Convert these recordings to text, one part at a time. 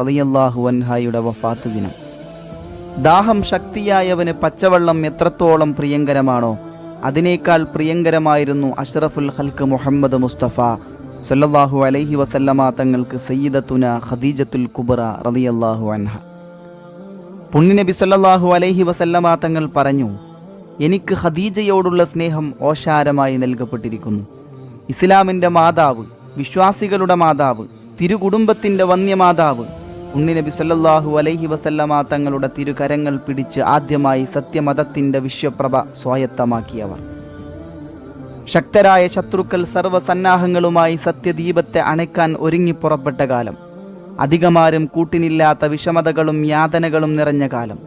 റളിയല്ലാഹു അൻഹായുടെ വഫാത്ത് ദിനം. ദാഹം ശക്തിയായവന് പച്ചവെള്ളം എത്രത്തോളം പ്രിയങ്കരമാണോ അതിനേക്കാൾ പ്രിയങ്കരമായിരുന്നു അഷ്റഫുൽ ഹൽക്ക് മുഹമ്മദ് മുസ്തഫ സല്ലല്ലാഹു അലൈഹി വസല്ലമ തങ്ങൾക്ക് സയ്യിദത്തുന ഖദീജത്തുൽ കുബറ റളിയല്ലാഹു അൻഹ. പുണ്യനബി സല്ലല്ലാഹു അലൈഹി വസല്ലമ തങ്ങൾ പറഞ്ഞു എനിക്ക് ഖദീജയോടുള്ള സ്നേഹം ഓശാരമായി നൽകപ്പെട്ടിരിക്കുന്നു. ഇസ്ലാമിന്റെ മാതാവ് വിശ്വാസികളുടെ മാതാവ് തിരുകുടുംബത്തിന്റെ വന്യമാതാവ്. ഉണ്ണിനബി സല്ലാഹു അലൈഹി വസല്ലമ തങ്ങളുടെ തിരുകരങ്ങൾ പിടിച്ച് ആദ്യമായി സത്യമതത്തിന്റെ വിശ്വപ്രഭ സ്വായത്തമാക്കിയവർ. ശക്തരായ ശത്രുക്കൾ സർവസന്നാഹങ്ങളുമായി സത്യദീപത്തെ അണയ്ക്കാൻ ഒരുങ്ങിപ്പുറപ്പെട്ട കാലം. അധികമാരും കൂട്ടിനില്ലാത്ത വിഷമതകളും യാതനകളും നിറഞ്ഞ കാലം.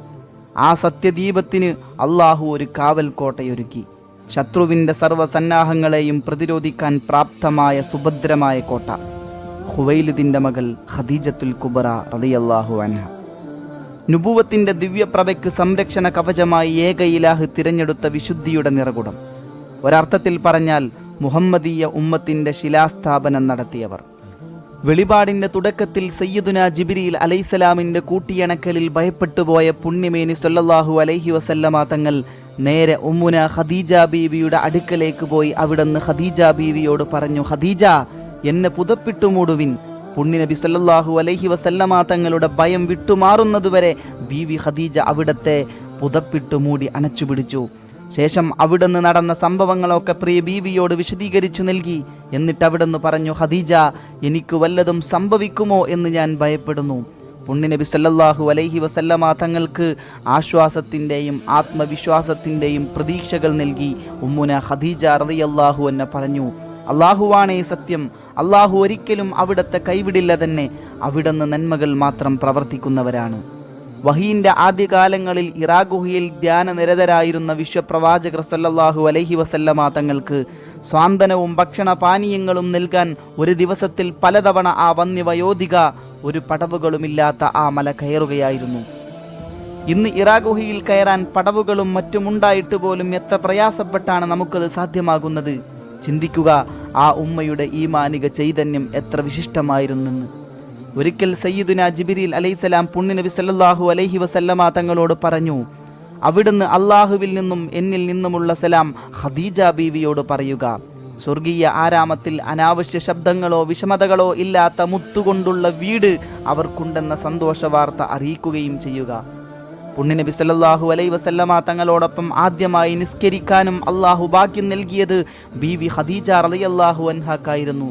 ആ സത്യദീപത്തിന് അള്ളാഹു ഒരു കാവൽ കോട്ടയൊരുക്കി ശത്രുവിന്റെ സർവസന്നാഹങ്ങളെയും പ്രതിരോധിക്കാൻ പ്രാപ്തമായ സുഭദ്രമായ കോട്ട. ഹുവൈലിദിന്റെ മകൾ ഖദീജത്തുൽ കുബറ റളിയല്ലാഹു അൻഹ. നുബുവത്തിന്റെ ദിവ്യപ്രഭയ്ക്ക് സംരക്ഷണ കവചമായി ഏക ഇലാഹ് തിരഞ്ഞെടുത്ത വിശുദ്ധിയുടെ നിറകുടം. ഒരർത്ഥത്തിൽ പറഞ്ഞാൽ മുഹമ്മദീയ ഉമ്മത്തിന്റെ ശിലാസ്ഥാപനം നടത്തിയവർ. വെളിപാടിന്റെ തുടക്കത്തിൽ സയ്യിദുന ജിബിരിയിൽ അലൈസലാമിന്റെ കൂട്ടിയണക്കലിൽ ഭയപ്പെട്ടുപോയ പുണ്യമേനി സൊല്ലാഹു അലൈഹി വസല്ലമ തങ്ങൾ നേരെ ഉമ്മുന ഖദീജ ബീവിയുടെ അടുക്കലേക്ക് പോയി അവിടുന്ന് ഖദീജ ബീവിയോട് പറഞ്ഞു ഖദീജ എന്നെ പുതപ്പിട്ടു മൂടുവിൻ. പുണ്യനബി സല്ലാഹു അലൈഹി വസല്ലമാ തങ്ങളുടെ ഭയം വിട്ടുമാറുന്നതുവരെ ബീവി ഖദീജ അവിടത്തെ പുതപ്പിട്ടു മൂടി അണച്ചുപിടിച്ചു ശേഷം അവിടുന്ന് നടന്ന സംഭവങ്ങളൊക്കെ പ്രിയ ബീവിയോട് വിശദീകരിച്ചു നൽകി. എന്നിട്ട് അവിടുന്ന് പറഞ്ഞു ഖദീജ എനിക്ക് വല്ലതും സംഭവിക്കുമോ എന്ന് ഞാൻ ഭയപ്പെടുന്നു. പുണ്യനബി സല്ലല്ലാഹു അലൈഹി വസല്ലമ തങ്ങൾക്ക് ആശ്വാസത്തിന്റെയും ആത്മവിശ്വാസത്തിന്റെയും പ്രതീക്ഷകൾ നൽകി. ഉമ്മുന ഖദീജ റളിയല്ലാഹു എന്നെ പറഞ്ഞു അള്ളാഹുവാണേ സത്യം. അള്ളാഹു ഒരിക്കലും അവിടത്തെ കൈവിടില്ല തന്നെ. അവിടുന്ന് നന്മകൾ മാത്രം പ്രവർത്തിക്കുന്നവരാണ്. വഹീന്റെ ആദ്യകാലങ്ങളിൽ ഇറാഗുഹയിൽ ധ്യാന ധ്യാനനിരതരായിരുന്ന വിശ്വപ്രവാചകർ സല്ലാഹു അലഹി വസല്ലമ തങ്ങൾക്ക് സ്വാന്തനവും ഭക്ഷണപാനീയങ്ങളും നൽകാൻ ഒരു ദിവസത്തിൽ പലതവണ ആ വന്യവയോധിക ഒരു പടവുകളുമില്ലാത്ത ആ മല കയറുകയായിരുന്നു. ഇന്ന് ഇറാഗുഹയിൽ കയറാൻ പടവുകളും മറ്റുമുണ്ടായിട്ട് പോലും എത്ര പ്രയാസപ്പെട്ടാണ് നമുക്കത് സാധ്യമാകുന്നത്? ചിന്തിക്കുക ആ ഉമ്മയുടെ ഈ മാനിക ചൈതന്യം എത്ര വിശിഷ്ടമായിരുന്നെന്ന്. ഒരിക്കൽ സയ്യിദുന ജിബിരിൽ അലൈസലാം പുണ്യനബി സല്ലാഹു അലൈഹി വസല്ലമ തങ്ങളോട് പറഞ്ഞു അവിടുന്ന് അള്ളാഹുവിൽ നിന്നും എന്നിൽ നിന്നുമുള്ള സലാം ഖദീജ ബീവിയോട് പറയുക. സ്വർഗീയ ആരാമത്തിൽ അനാവശ്യ ശബ്ദങ്ങളോ വിഷമതകളോ ഇല്ലാത്ത മുത്തുകൊണ്ടുള്ള വീട് അവർക്കുണ്ടെന്ന സന്തോഷ വാർത്ത അറിയിക്കുകയും ചെയ്യുക. പുണ്യനബി സല്ലാഹു അലൈ വസല്ലമ തങ്ങളോടൊപ്പം ആദ്യമായി നിസ്കരിക്കാനും അള്ളാഹു ഭാഗ്യം നൽകിയത് ബീവി ഖദീജ റളിയല്ലാഹു അൻഹാക്കായിരുന്നു.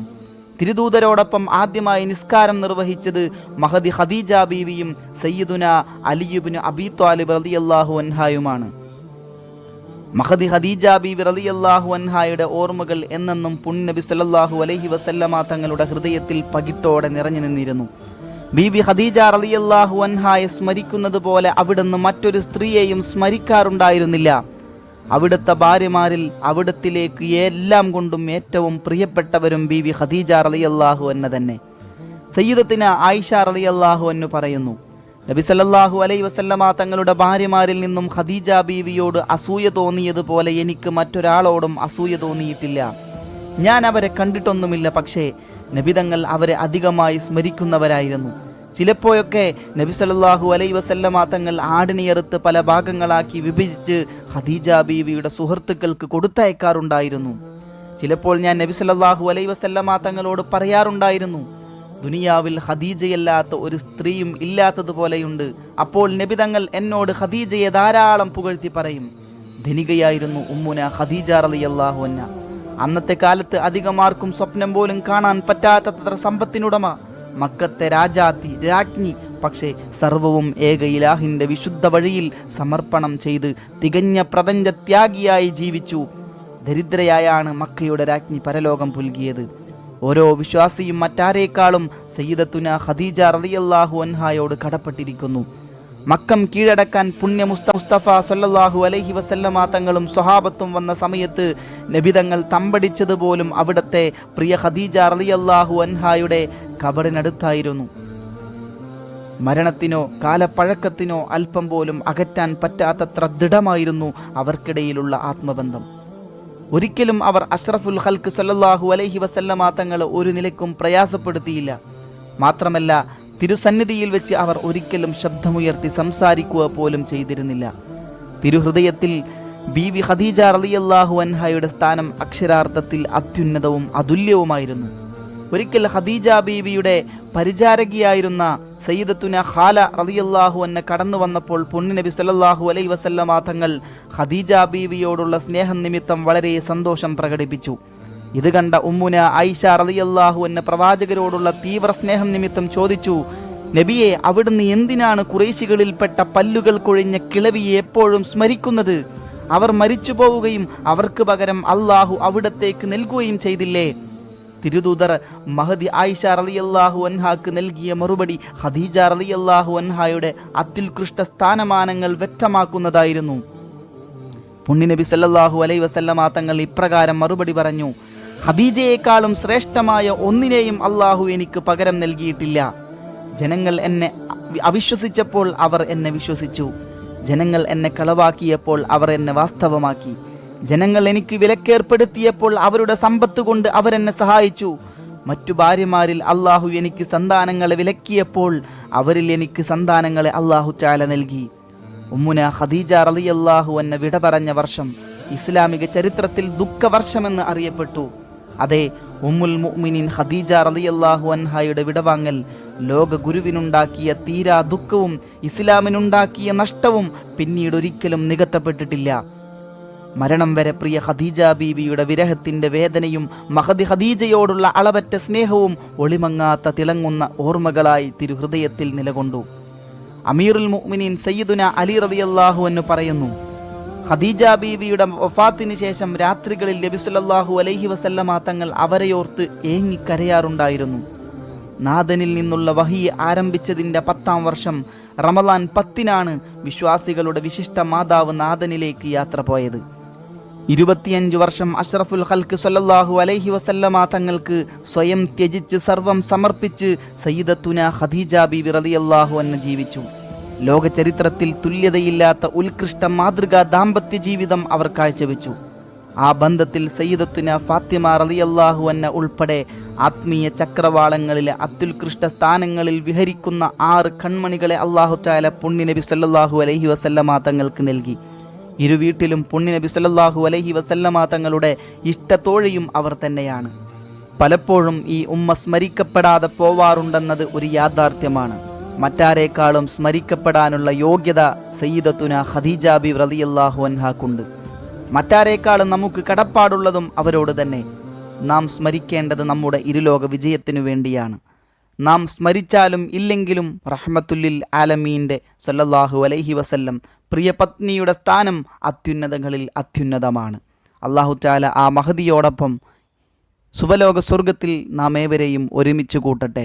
തിരുദൂതരോടൊപ്പം ആദ്യമായി നിസ്കാരം നിർവഹിച്ചത് മഹദി ഹദീജ ബീവിയും സയ്യിദുന അലിയുബിന് അബി ത്വാലിബ് റളിയല്ലാഹു അൻഹായുമാണ്. മഹദി ഖദീജ ബീവി റളിയല്ലാഹു അൻഹായുടെ ഓർമ്മകൾ എന്നെന്നും പുണ്യനബി സല്ലാഹു അലൈഹി വസല്ലമ തങ്ങളുടെ ഹൃദയത്തിൽ പകിട്ടോടെ നിറഞ്ഞു നിന്നിരുന്നു. ബീബി ഖദീജ റളിയല്ലാഹു അൻഹായെ സ്മരിക്കുന്നത് പോലെ അവിടുന്ന് മറ്റൊരു സ്ത്രീയെയും സ്മരിക്കാറുണ്ടായിരുന്നില്ല. അവിടുത്തെ ഭാര്യമാരിൽ അവിടത്തിലേക്ക് എല്ലാം കൊണ്ടും ഏറ്റവും പ്രിയപ്പെട്ടവരും ബീബി ഖദീജ റളിയല്ലാഹു അന്ന തന്നെ. സയ്യിദത്തിന് ആയിഷ റളിയല്ലാഹു അന്നു പറയുന്നു നബി സല്ലല്ലാഹു അലൈഹി വസല്ലമ തങ്ങളുടെ ഭാര്യമാരിൽ നിന്നും ഖദീജ ബീവിയോട് അസൂയ തോന്നിയതുപോലെ എനിക്ക് മറ്റൊരാളോടും അസൂയ തോന്നിയിട്ടില്ല. ഞാൻ അവരെ കണ്ടിട്ടൊന്നുമില്ല പക്ഷേ നബിതങ്ങൾ അവരെ അധികമായി സ്മരിക്കുന്നവരായിരുന്നു. ചിലപ്പോഴൊക്കെ നബി സല്ലാഹു അലൈ വസല്ലമ തങ്ങൾ ആടിനെയറുത്ത് പല ഭാഗങ്ങളാക്കി വിഭജിച്ച് ഖദീജ ബീവിയുടെ സുഹൃത്തുക്കൾക്ക് കൊടുത്തയക്കാറുണ്ടായിരുന്നു. ചിലപ്പോൾ ഞാൻ നബി സല്ലാഹു അലൈ വസല്ലമ തങ്ങളോട് പറയാറുണ്ടായിരുന്നു ദുനിയാവിൽ ഖദീജയല്ലാത്ത ഒരു സ്ത്രീയും ഇല്ലാത്തതുപോലെയുണ്ട് അപ്പോൾ നബി തങ്ങൾ എന്നോട് ഖദീജയെ ധാരാളം പുകഴ്ത്തി പറയും. ധനികയായിരുന്നു ഉമ്മുന ഖദീജ റളിയല്ലാഹു അൻഹ. അന്നത്തെ കാലത്ത് അധികമാർക്കും സ്വപ്നം പോലും കാണാൻ പറ്റാത്തത്ര സമ്പത്തിനുടമ. മക്കത്തെ രാജാത്തി രാജ്ഞി പക്ഷേ സർവവും ഏക ഇലാഹിന്റെ വിശുദ്ധ വഴിയിൽ സമർപ്പണം ചെയ്ത് തികഞ്ഞ പ്രപഞ്ചത്യാഗിയായി ജീവിച്ചു. ദരിദ്രയായാണ് മക്കയുടെ രാജ്ഞി പരലോകം പുൽകിയത്. ഓരോ വിശ്വാസിയും മറ്റാരേക്കാളും സയ്യിദത്തുന ഖദീജ റളിയല്ലാഹു അൻഹായോട് കടപ്പെട്ടിരിക്കുന്നു. മക്കം കീഴടക്കാൻ പുണ്യ മുസ്ത മുസ്തഫ സല്ലല്ലാഹു അലൈഹി വസല്ലമ തങ്ങളും സ്വഹാബത്തും വന്ന സമയത്ത് നബിതങ്ങൾ തമ്പടിച്ചതുപോലും അവിടത്തെ പ്രിയ ഖദീജ റളിയല്ലാഹു അൻഹായുടെ കബറിനടുത്തായിരുന്നു. മരണത്തിനോ കാലപ്പഴക്കത്തിനോ അല്പം പോലും അകറ്റാൻ പറ്റാത്തത്ര ദൃഢമായിരുന്നു അവർക്കിടയിലുള്ള ആത്മബന്ധം. ഒരിക്കലും അവർ അഷ്റഫുൽ ഹൽക്ക് സല്ലാഹു അലൈഹി വസല്ലമ തങ്ങൾ ഒരു നിലയ്ക്കും പ്രയാസപ്പെടുത്തിയില്ല. മാത്രമല്ല തിരുസന്നിധിയിൽ വെച്ച് അവർ ഒരിക്കലും ശബ്ദമുയർത്തി സംസാരിക്കുക പോലും ചെയ്തിരുന്നില്ല. തിരുഹൃദയത്തിൽ ബി വി ഖദീജ റളിയല്ലാഹു അൻഹയുടെ സ്ഥാനം അക്ഷരാർത്ഥത്തിൽ അത്യുന്നതവും അതുല്യവുമായിരുന്നു. ഒരിക്കൽ ഖദീജ ബീവിയുടെ പരിചാരകിയായിരുന്ന സയ്യിദത്തുന ഖാല റളിയല്ലാഹു അന്ന കടന്നു വന്നപ്പോൾ പൊന്നിനബി സല്ലല്ലാഹു അലൈഹി വസല്ലമ തങ്ങൾ ഖദീജ ബീവിയോടുള്ള സ്നേഹം നിമിത്തം വളരെ സന്തോഷം പ്രകടിപ്പിച്ചു. ഇത് കണ്ട ഉമ്മുന ഐഷ റളിയല്ലാഹു എന്ന പ്രവാചകരോടുള്ള തീവ്ര സ്നേഹം നിമിത്തം ചോദിച്ചു നബിയെ അവിടുന്ന് എന്തിനാണ് കുറേശികളിൽപ്പെട്ട പല്ലുകൾ കൊഴിഞ്ഞ കിളവിയെ എപ്പോഴും സ്മരിക്കുന്നത്? അവർ മരിച്ചു പോവുകയും അവർക്ക് പകരം അള്ളാഹു അവിടത്തേക്ക് നൽകുകയും ചെയ്തില്ലേ? തിരുദൂതർ മഹദി ആയിഷ റളിയല്ലാഹു അൻഹാക്ക് നൽകിയ മറുപടി ഖദീജ റളിയല്ലാഹു അൻഹായുടെ അത്യുത്കൃഷ്ട സ്ഥാനമാനങ്ങൾ വ്യക്തമാക്കുന്നതായിരുന്നു. പുണ്യനബി സല്ലല്ലാഹു അലൈ വസല്ലമ തങ്ങൾ ഇപ്രകാരം മറുപടി പറഞ്ഞു ഖദീജയെക്കാളും ശ്രേഷ്ഠമായ ഒന്നിനെയും അള്ളാഹു എനിക്ക് പകരം നൽകിയിട്ടില്ല. ജനങ്ങൾ എന്നെ അവിശ്വസിച്ചപ്പോൾ അവർ എന്നെ വിശ്വസിച്ചു. ജനങ്ങൾ എന്നെ കളവാക്കിയപ്പോൾ അവർ എന്നെ വാസ്തവമാക്കി. ജനങ്ങൾ എനിക്ക് വിലക്കേർപ്പെടുത്തിയപ്പോൾ അവരുടെ സമ്പത്ത് കൊണ്ട് അവരെന്നെ സഹായിച്ചു. മറ്റു ഭാര്യമാരിൽ അള്ളാഹു എനിക്ക് സന്താനങ്ങളെ വിലക്കിയപ്പോൾ അവരിൽ എനിക്ക് സന്താനങ്ങളെ അള്ളാഹു ചാല നൽകി. ഉമ്മുന ഖദീജ റളിയല്ലാഹു എന്ന വിട പറഞ്ഞ വർഷം ഇസ്ലാമിക ചരിത്രത്തിൽ ദുഃഖവർഷമെന്ന് അറിയപ്പെട്ടു. അതെ ഉമ്മുൽ മുഅ്മിനീൻ ഖദീജ റളിയല്ലാഹു അൻഹയുടെ വിടവാങ്ങൽ ലോക ഗുരുവിനുണ്ടാക്കിയ തീരാ ദുഃഖവും ഇസ്ലാമിനുണ്ടാക്കിയ നഷ്ടവും പിന്നീട് ഒരിക്കലും നികത്തപ്പെട്ടിട്ടില്ല. മരണം വരെ പ്രിയ ഖദീജ ബീവിയുടെ വിരഹത്തിന്റെ വേദനയും മഹദി ഖദീജയോടുള്ള അളവറ്റ സ്നേഹവും ഒളിമങ്ങാത്ത തിളങ്ങുന്ന ഓർമ്മകളായി തിരുഹൃദയത്തിൽ നിലകൊണ്ടു. അമീറുൽ മുഅ്മിനീൻ സയ്യിദുന അലി റളിയല്ലാഹു എന്ന് പറയുന്നു ഖദീജ ബീവിയുടെ വഫാത്തിന് ശേഷം രാത്രികളിൽ നബി സല്ലല്ലാഹു അലൈഹി വസല്ലമ തങ്ങൾ അവരെയോർത്ത് ഏങ്ങിക്കരയാറുണ്ടായിരുന്നു. നാഥനിൽ നിന്നുള്ള വഹി ആരംഭിച്ചതിന്റെ പത്താം വർഷം റമലാൻ പത്തിനാണ് വിശ്വാസികളുടെ വിശിഷ്ട മാതാവ് നാഥനിലേക്ക് യാത്ര പോയത്. ഇരുപത്തിയഞ്ചു വർഷം അഷ്റഫുൽ ഖൽക്ക് സല്ലല്ലാഹു അലൈഹി വസല്ലമ തങ്ങൾക്ക് സ്വയം ത്യജിച്ച് സർവം സമർപ്പിച്ച് സയ്യിദത്തുന ഖദീജ ബീവി റളിയല്ലാഹു എന്ന് ജീവിച്ചു. ലോക ചരിത്രത്തിൽ തുല്യതയില്ലാത്ത ഉത്കൃഷ്ട മാതൃകാ ദാമ്പത്യ ജീവിതം അവർ കാഴ്ചവെച്ചു. ആ ബന്ധത്തിൽ സയ്യിദത്തുന ഫാത്തിമ റളിയല്ലാഹു അന്ന ഉൾപ്പെടെ ആത്മീയ ചക്രവാളങ്ങളിലെ അത്യുത്കൃഷ്ട സ്ഥാനങ്ങളിൽ വിഹരിക്കുന്ന ആറ് കൺമണികളെ അള്ളാഹു ചാല പുണ്യ നബി സല്ലല്ലാഹു അലൈഹി വസല്ലമ തങ്ങൾക്ക് നൽകി. ഇരു വീട്ടിലും പുണ്യ നബി സല്ലല്ലാഹു അലൈഹി വസല്ലമ തങ്ങളുടെ ഇഷ്ടത്തോഴയും അവർ തന്നെയാണ്. പലപ്പോഴും ഈ ഉമ്മ സ്മരിക്കപ്പെടാതെ പോവാറുണ്ടെന്നത് ഒരു യാഥാർത്ഥ്യമാണ്. മറ്റാരേക്കാളും സ്മരിക്കപ്പെടാനുള്ള യോഗ്യത സയ്യിദത്തുന ഖദീജ ബി റളിയല്ലാഹു അൻഹാക്കുണ്ട്. മറ്റാരേക്കാളും നമുക്ക് കടപ്പാടുള്ളതും അവരോട് തന്നെ. നാം സ്മരിക്കേണ്ടത് നമ്മുടെ ഇരുലോക വിജയത്തിനു വേണ്ടിയാണ്. നാം സ്മരിച്ചാലും ഇല്ലെങ്കിലും റഹ്മത്തുല്ലിൽ ആലമീന്റെ സല്ലല്ലാഹു അലൈഹി വസല്ലം പ്രിയപത്നിയുടെ സ്ഥാനം അത്യുന്നതങ്ങളിൽ അത്യുന്നതമാണ്. അള്ളാഹു താല ആ മഹതിയോടൊപ്പം സുവലോക സ്വർഗത്തിൽ നാം ഏവരെയും ഒരുമിച്ച് കൂട്ടട്ടെ.